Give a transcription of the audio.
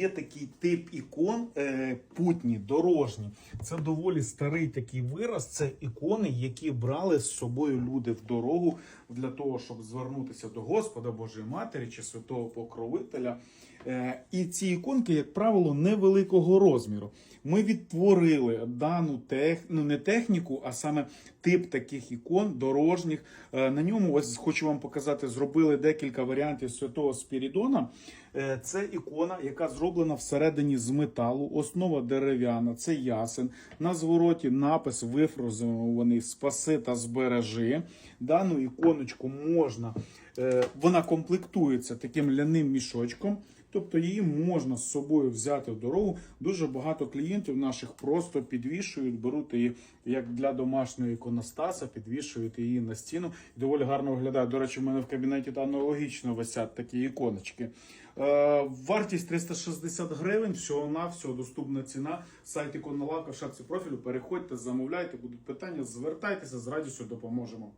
Є такий тип ікон е, путні, дорожні. Це доволі старий такий вираз. Це ікони, які брали з собою люди в дорогу для того, щоб звернутися до Господа Божої Матері чи святого покровителя. Е, і ці іконки, як правило, невеликого розміру. Ми відтворили дану тех... ну, не техніку, а саме тип таких ікон дорожніх. Е, на ньому ось хочу вам показати, зробили декілька варіантів святого Спірідона. Е, Це ікона, яка зроблена всередині з металу, основа дерев'яна, це ясен. На звороті напис вифрозований спаси та збережи. Дану іконочку можна, е, вона комплектується таким ляним мішочком. Тобто її можна з собою взяти в дорогу. Дуже багато клієнтів наших просто підвішують, беруть її як для домашнього іконостаса, підвішують її на стіну. Доволі гарно виглядає. До речі, в мене в кабінеті та аналогічно висять такі іконочки. Е, вартість 360 гривень, всього на всього доступна ціна. Сайт іконолавка в шапці профілю. Переходьте, замовляйте, будуть питання, звертайтеся з радістю допоможемо.